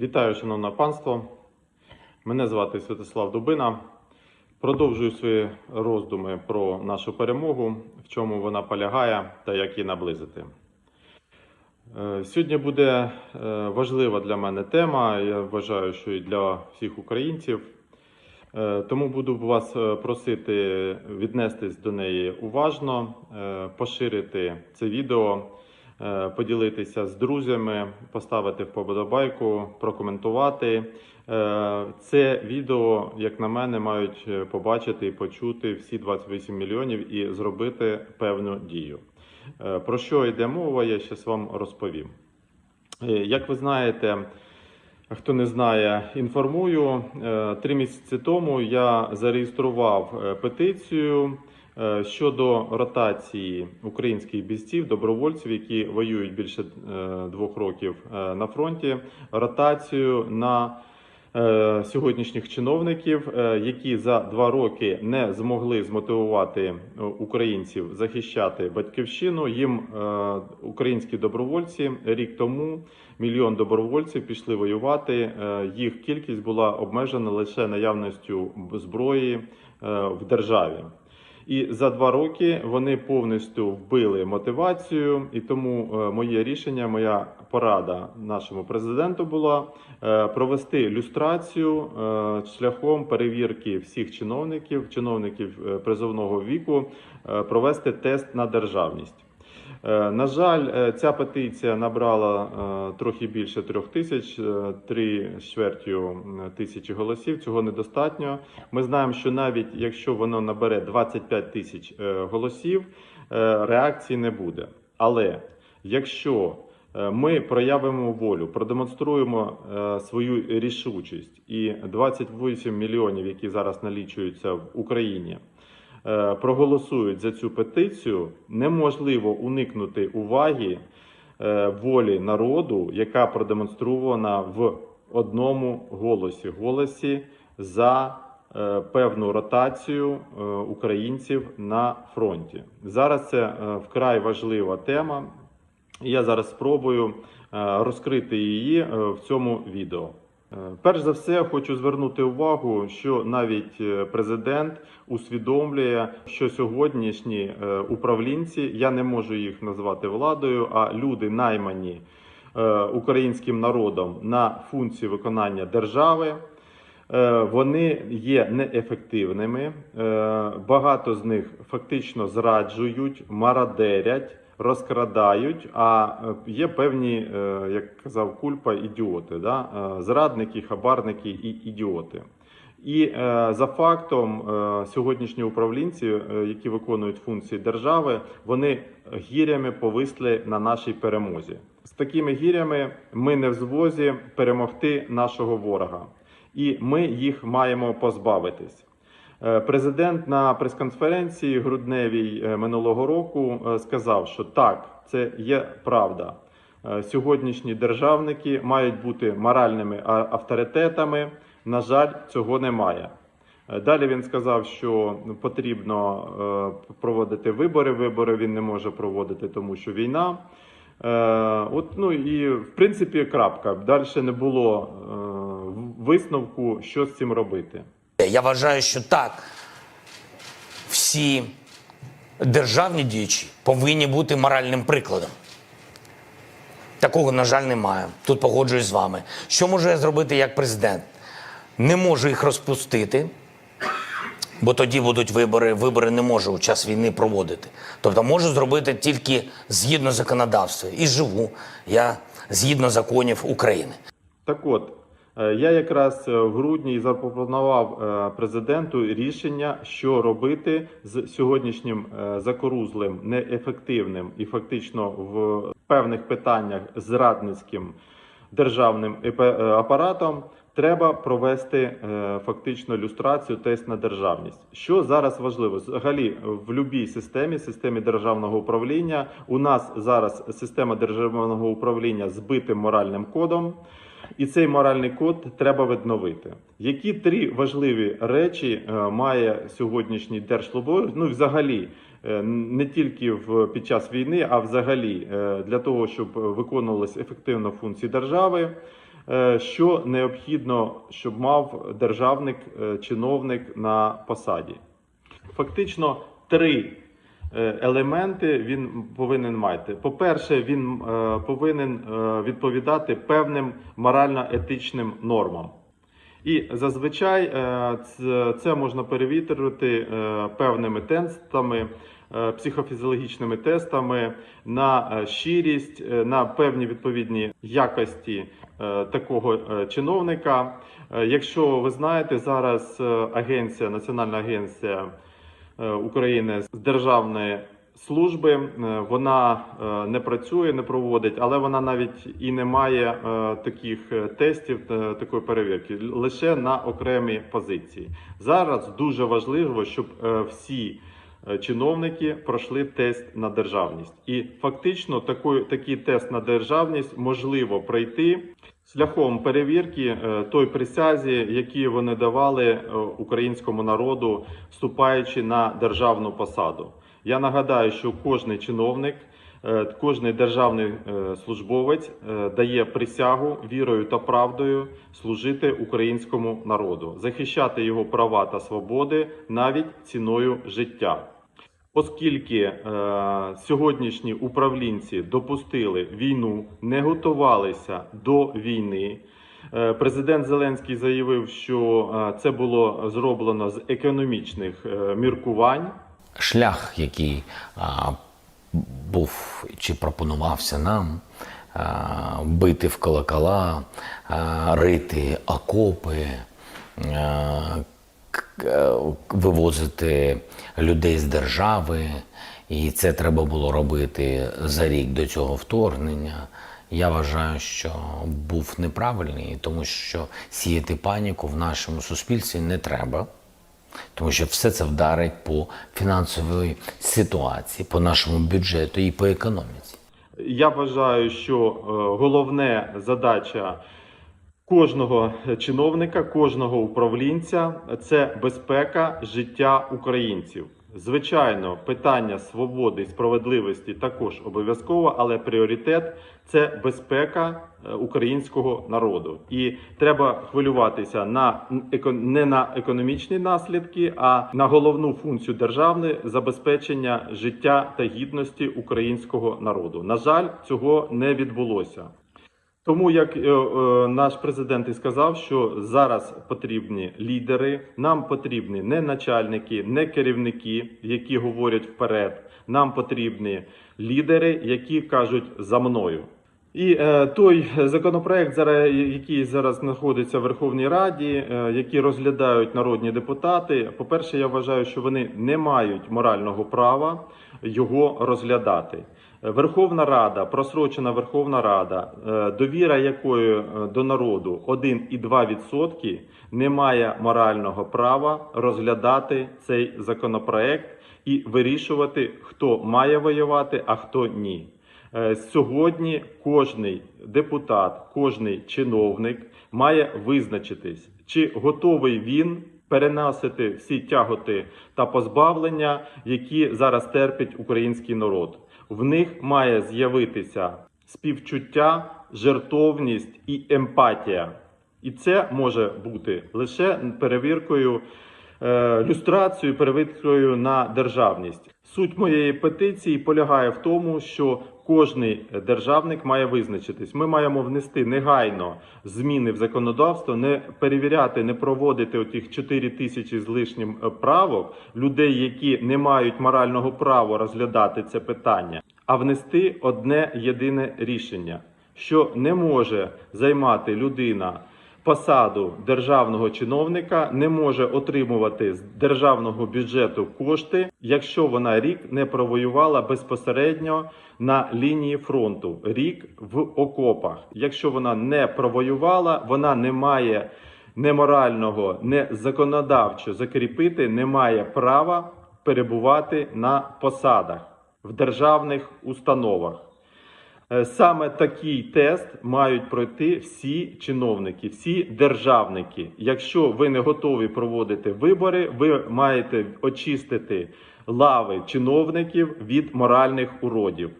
Вітаю, шановне панство. Мене звати Святослав Дубина. Продовжую свої роздуми про нашу перемогу, в чому вона полягає та як її наблизити. Е, Сьогодні буде е, важлива для мене тема. Я вважаю, що і для всіх українців. Е, Тому буду вас просити віднестись до неї уважно, поширити це відео, поділитися з друзями, поставити вподобайку, прокоментувати. Е, Це відео, як на мене, мають е, побачити і почути всі 28 мільйонів і зробити певну дію. Е, Про що йде мова, я зараз вам розповім. Е, Як ви знаєте, Хто не знає, інформую. Е, Три місяці тому я зареєстрував е, петицію е, щодо ротації українських бійців, добровольців, які воюють більше е, двох років е, на фронті. Ротацію на е, сьогоднішніх чиновників, е, які за два роки не змогли змотивувати е, українців захищати батьківщину. Їм е, українські добровольці рік тому мільйон добровольців пішли воювати. Е, Їх кількість була обмежена лише наявністю зброї е, в державі. І за два роки вони повністю вбили мотивацію, і тому е, моє рішення, моя порада нашому президенту була е, провести люстрацію е, шляхом перевірки всіх чиновників, чиновників призовного віку, провести тест на державність. Е, На жаль, е, ця петиція набрала е, трохи більше трьох тисяч, три чвертю тисячі голосів. Цього недостатньо. Ми знаємо, що навіть якщо воно набере 25 тисяч голосів, реакції не буде. Але якщо ми проявимо волю, продемонструємо свою рішучість і 28 мільйонів, які зараз налічуються в Україні, проголосують за цю петицію, неможливо уникнути уваги е, волі народу, яка продемонстрована в одному голосі голосі за е, певну ротацію е, українців на фронті. Зараз це е, вкрай важлива тема. Я зараз спробую е, розкрити її е, в цьому відео. Е, Перш за все, хочу звернути увагу, що навіть е, президент усвідомлює, що сьогоднішні е, управлінці, я не можу їх назвати владою, а люди наймані українським народом на функції виконання держави. Вони є неефективними. Багато з них фактично зраджують, марадерять, розкрадають. А е, є певні, е, як казав Кульпа, ідіоти, да? Е, зрадники, хабарники і ідіоти. І за фактом сьогоднішні управлінці, які виконують функції держави, вони гірями повисли на нашій перемозі. З такими гірями ми не в змозі перемогти нашого ворога, і ми їх маємо позбавитись. Е, Президент на прес-конференції грудневій е, минулого року е, сказав, що так, це є правда. Сьогоднішні державники мають бути моральними авторитетами. На жаль, цього немає. Далі він сказав, що потрібно проводити вибори. Вибори він не може проводити, тому що війна. От ну і в принципі крапка. Далі не було висновку, що з цим робити. Я вважаю, що так, всі державні діячі повинні бути моральним прикладом. Такого, на жаль, немає. Тут погоджуюсь з вами. Що можу я зробити як президент? Не можу їх розпустити, бо тоді будуть вибори. Вибори не можу у час війни проводити. Тобто можу зробити тільки згідно законодавства. І живу я згідно законів України. Так от, я якраз е, в грудні запропонував е, президенту рішення, що робити з сьогоднішнім е, закорузлим, неефективним і фактично в певних питаннях зрадницьким державним е, апаратом. Треба провести е, фактично люстрацію, тест на державність. Що зараз важливо? Взагалі, в будь-якій системі, системі державного управління, у нас зараз система державного управління з битим моральним кодом. І цей моральний код треба відновити. Які три важливі речі е, має сьогоднішній держслужбовець, ну взагалі е, не тільки в під час війни, а взагалі е, для того, щоб виконувалися ефективно функції держави. Що необхідно, щоб мав державник, чиновник на посаді? Фактично три елементи він повинен мати. По-перше, він е, повинен е, відповідати певним морально-етичним нормам. І зазвичай е, це- можна перевірити е, певними тестами, е, психофізіологічними тестами на е, щирість, е, на певні відповідні якості е, такого е, чиновника. Е, Якщо ви знаєте, зараз е, агенція, Національна агенція е, України з державної служби. е, Вона е, не працює, не проводить, але вона навіть і не має е, таких е, тестів, е, такої перевірки лише на окремі позиції. Зараз дуже важливо, щоб е, всі. е, Чиновники пройшли тест на державність, і фактично такий, такий тест на державність можливо пройти шляхом перевірки е, той присязі, які вони давали е, українському народу, вступаючи на державну посаду. Я нагадаю, що кожний чиновник, е, кожний державний службовець дає присягу вірою та правдою служити українському народу, захищати його права та свободи навіть ціною життя. Оскільки е, сьогоднішні управлінці допустили війну, не готувалися до війни. е, Президент Зеленський заявив, що е, це було зроблено з економічних е, міркувань. шлях, який а, був чи пропонувався нам а, бити в колокола, а, рити окопи, е, вивозити людей з держави. І це треба було робити за рік до цього вторгнення. Я вважаю, що був неправильний, тому що сіяти паніку в нашому суспільстві не треба. Тому що все це вдарить по фінансовій ситуації, по нашому бюджету і по економіці. Я вважаю, що е, головне задача кожного чиновника, кожного управлінця це безпека життя українців. Звичайно, питання свободи і справедливості також обов'язково, але пріоритет це безпека е, українського народу. І треба хвилюватися на не на економічні наслідки, а на головну функцію державної забезпечення життя та гідності українського народу. На жаль, цього не відбулося. Тому, як е, е, наш президент і сказав, що зараз потрібні лідери, нам потрібні не начальники, не керівники, які говорять вперед. Нам потрібні лідери, які кажуть за мною. І е, той законопроект, який зараз знаходиться в Верховній Раді, е, який розглядають народні депутати. По-перше, я вважаю, що вони не мають морального права його розглядати. Верховна Рада, просрочена Верховна Рада, е, довіра якої е, до народу 1,2% не має морального права розглядати цей законопроект і вирішувати, хто має воювати, а хто ні. Е, Сьогодні кожний депутат, кожний чиновник має визначитись, чи готовий він переносити всі тяготи та позбавлення, які зараз терпить український народ. В них має з'явитися співчуття, жертовність і емпатія. І це може бути лише перевіркою, люстрацією, перевіркою на державність. Суть моєї петиції полягає в тому, що кожний державник має визначитись. Ми маємо внести негайно зміни в законодавство, не перевіряти, не проводити отих 4 тисячі з лишнім е, правок людей, які не мають морального права розглядати це питання, а внести одне єдине рішення, що не може займати людина посаду державного чиновника, не може отримувати з державного бюджету кошти, якщо вона рік не провоювала безпосередньо на лінії фронту, рік в окопах. Якщо вона не провоювала, вона не має не морального, не законодавчо закріпити, не має права перебувати на посадах в державних установах. Е, Саме такий тест мають пройти всі чиновники, всі державники. Якщо ви не готові проводити вибори, ви маєте очистити лави чиновників від моральних уродів.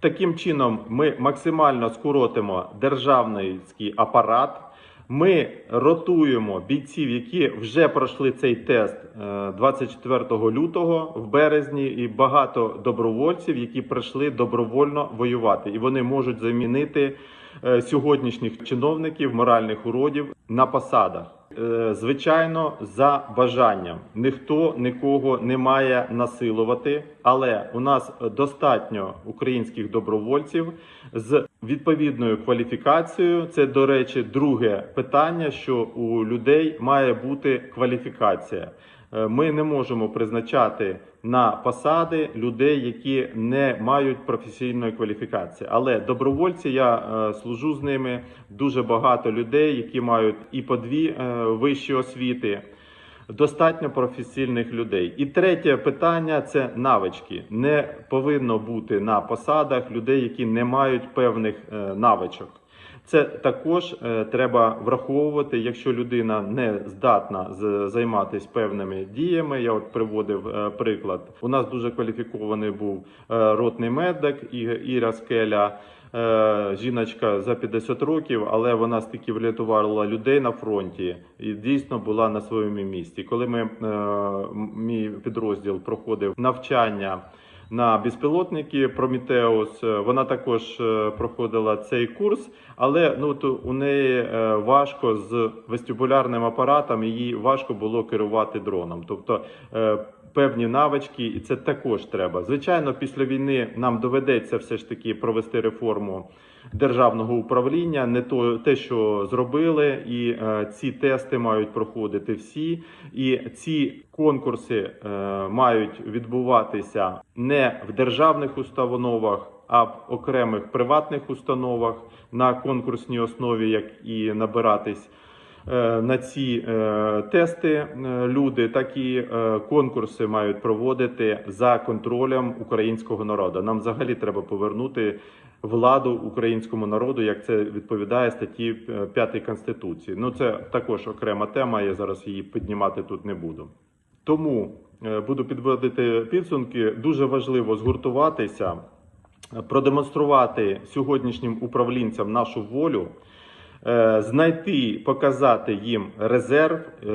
Таким чином, ми максимально скоротимо державний апарат. Ми ротуємо бійців, які вже пройшли цей тест е, 24 лютого в березні, і багато добровольців, які прийшли добровольно воювати, і вони можуть замінити е, сьогоднішніх чиновників, моральних уродів на посадах. Е, Звичайно, за бажанням ніхто нікого не має насилувати, але у нас достатньо українських добровольців з відповідною кваліфікацією. Це, до речі, друге питання, що у людей має бути кваліфікація. Е, Ми не можемо призначати на посади людей, які не мають професійної кваліфікації. Але добровольці, я е, служу з ними. Дуже багато людей, які мають і по дві е, вищі освіти. Достатньо професійних людей. І третє питання це навички. Не повинно бути на посадах людей, які не мають певних е, навичок. Це також е, треба враховувати, якщо людина не здатна займатися певними діями. Я от приводив е, приклад. У нас дуже кваліфікований був ротний медик Іра Скеля. Е, Жіночка за 50 років, але вона стільки врятувала людей на фронті і дійсно була на своєму місці. Коли ми е, мій підрозділ проходив навчання на безпілотники Прометеус. Е, Вона також проходила цей курс, але ну то у неї важко з вестибулярним апаратом. Їй важко було керувати дроном. Тобто певні навички, і це також треба. Звичайно, після війни нам доведеться все ж таки провести реформу державного управління, не то те, що зробили, і е, ці тести мають проходити всі. І ці конкурси е, мають відбуватися не в державних установах, а в окремих приватних установах на конкурсній основі, як і набиратись. Е, На ці е, тести е, люди такі е, конкурси мають проводити за контролем українського народу. Нам взагалі треба повернути владу українському народу, як це відповідає статті 5 конституції. Ну це також окрема тема. Я зараз її піднімати тут не буду. Тому буду підводити підсумки. Дуже важливо згуртуватися, продемонструвати сьогоднішнім управлінцям нашу волю. Е, Знайти, показати їм резерв е,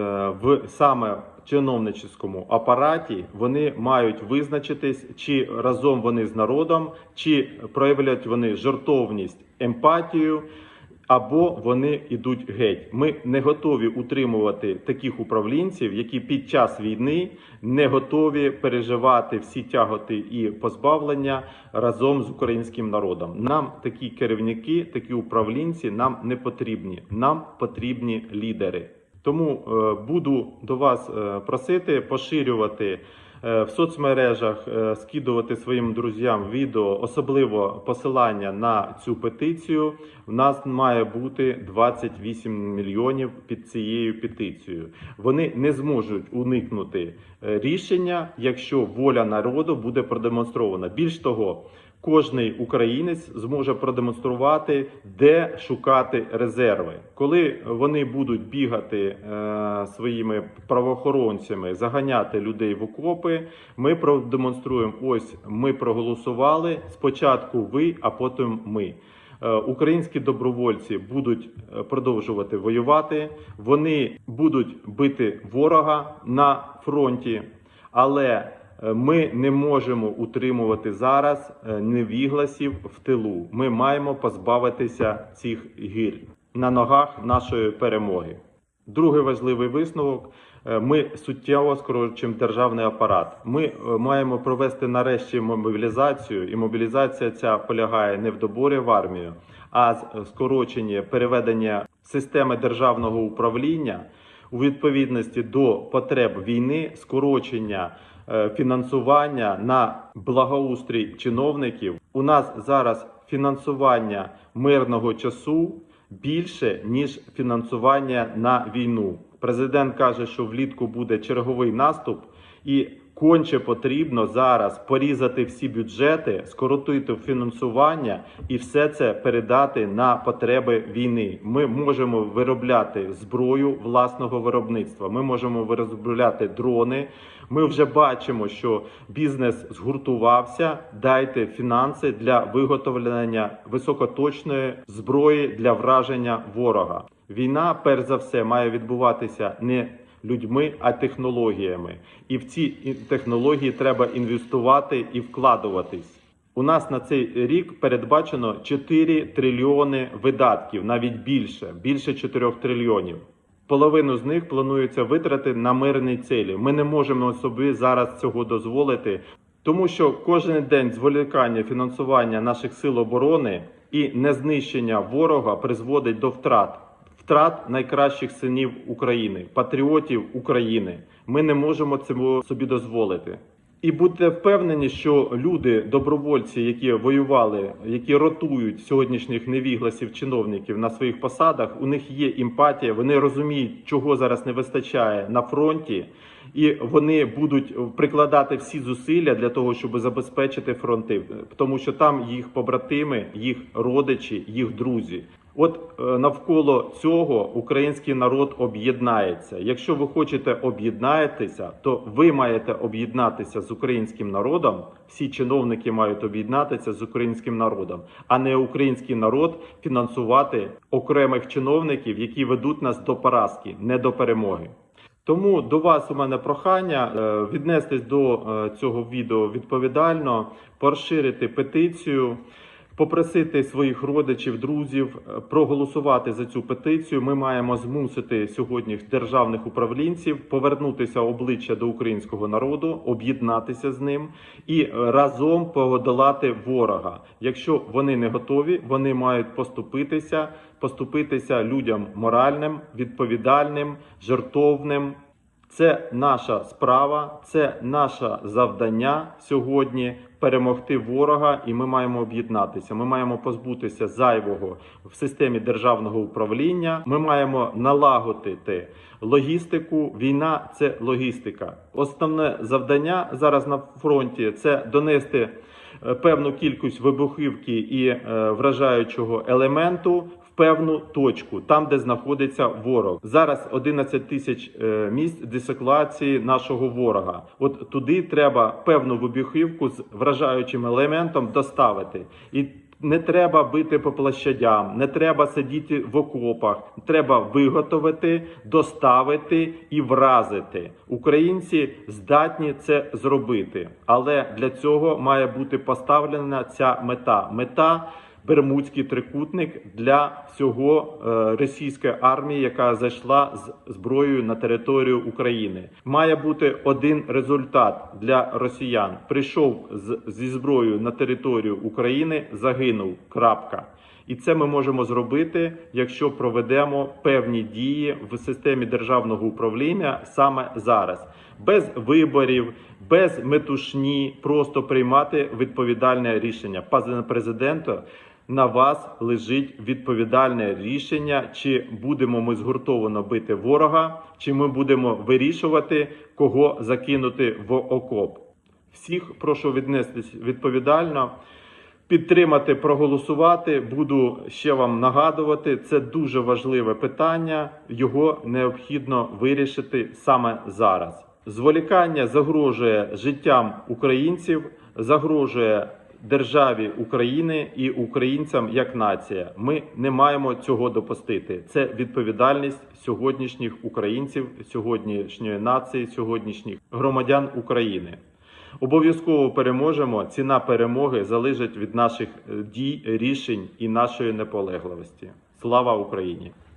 в саме чиновничському апараті. Вони мають визначитись, чи разом вони з народом, чи проявлять вони жертовність, емпатію, або вони йдуть геть. Ми не готові утримувати таких управлінців, які під час війни не готові переживати всі тяготи і позбавлення разом з українським народом. Нам такі керівники, такі управлінці нам не потрібні. Нам потрібні лідери. Тому е, буду до вас е, просити поширювати в соцмережах, е, скидувати своїм друзям відео, особливо посилання на цю петицію. У нас має бути 28 мільйонів під цією петицією. Вони не зможуть уникнути е, рішення, якщо воля народу буде продемонстрована. Більш того. Кожний українець зможе продемонструвати, де шукати резерви. Коли вони будуть бігати е, своїми правоохоронцями, заганяти людей в окопи, ми продемонструємо: ось ми проголосували. Спочатку ви, а потім ми. Е, Українські добровольці будуть е, продовжувати воювати. Вони будуть бити ворога на фронті, але ми не можемо утримувати зараз е, невігласів в тилу. Ми маємо позбавитися цих гір на ногах нашої перемоги. Другий важливий висновок. е, Ми суттєво скорочуємо державний апарат. Ми е, маємо провести нарешті мобілізацію, і мобілізація ця полягає не в доборі в армію, а з скороченні переведення системи державного управління у відповідності до потреб війни, скорочення фінансування на благоустрій чиновників. У нас зараз фінансування мирного часу більше ніж фінансування на війну. Президент каже, що влітку буде черговий наступ, і Конче потрібно зараз порізати всі бюджети, скоротити фінансування і все це передати на потреби війни. Ми можемо виробляти зброю власного виробництва. Ми можемо виробляти дрони. Ми вже бачимо, що бізнес згуртувався. Дайте фінанси для виготовлення високоточної зброї для враження ворога. Війна, перш за все, має відбуватися не людьми, а технологіями. І в ці технології треба інвестувати і вкладуватись. У нас на цей рік передбачено 4 трильйони видатків, навіть більше, більше 4 трильйонів. Половину з них планується витрати на мирні цілі. Ми не можемо собі зараз цього дозволити, тому що кожен день зволікання фінансування наших сил оборони і незнищення ворога призводить до втрат. Втрат найкращих синів України, патріотів України. Ми не можемо цього собі дозволити. І будьте впевнені, що люди, добровольці, які воювали, які ротують сьогоднішніх невігласів чиновників на своїх посадах, у них є емпатія, вони розуміють, чого зараз не вистачає на фронті, і вони будуть прикладати всі зусилля для того, щоб забезпечити фронти, тому що там їх побратими, їх родичі, їх друзі. От е, навколо цього український народ об'єднається. Якщо ви хочете об'єднатися, то ви маєте об'єднатися з українським народом. Всі чиновники мають об'єднатися з українським народом, а не український народ фінансувати окремих чиновників, які ведуть нас до поразки, не до перемоги. Тому до вас у мене прохання е, віднестись до е, цього відео відповідально, поширити петицію, попросити своїх родичів, друзів е, проголосувати за цю петицію. Ми маємо змусити сьогодні державних управлінців повернутися обличчя до українського народу, об'єднатися з ним і е, разом подолати ворога. Якщо вони не готові, вони мають поступитися, поступитися людям моральним, відповідальним, жертовним. Це наша справа, це наше завдання сьогодні перемогти ворога, і ми маємо об'єднатися. Ми маємо позбутися зайвого в системі державного управління. Ми маємо налагодити логістику. Війна це логістика. Основне завдання зараз на фронті це донести е, певну кількість вибухівки і е, вражаючого елементу певну точку, там де знаходиться ворог. Зараз 11 тисяч е, місць десеклації нашого ворога. От туди треба певну вибухівку з вражаючим елементом доставити. І не треба бити по площадям, не треба сидіти в окопах. Треба виготовити, доставити і вразити. Українці здатні це зробити, але для цього має бути поставлена ця мета. Мета Бермудський трикутник для всього е, російської армії, яка зайшла з зброєю на територію України. Має бути один результат для росіян: прийшов зі зброєю на територію України, загинув. Крапка. І це ми можемо зробити, якщо проведемо певні дії в системі державного управління саме зараз, без виборів, без метушні, просто приймати відповідальне рішення. Пане президента, на вас лежить відповідальне рішення, чи будемо ми згуртовано бити ворога, чи ми будемо вирішувати, кого закинути в окоп. Всіх прошу віднестись відповідально підтримати, проголосувати. Буду ще вам нагадувати. Це дуже важливе питання. Його необхідно вирішити саме зараз. Зволікання загрожує життям українців, загрожує державі України і українцям як нація. Ми не маємо цього допустити. Це відповідальність сьогоднішніх українців, сьогоднішньої нації, сьогоднішніх громадян України. Обов'язково переможемо. Ціна перемоги залежить від наших е, дій, рішень і нашої наполегливості. Слава Україні!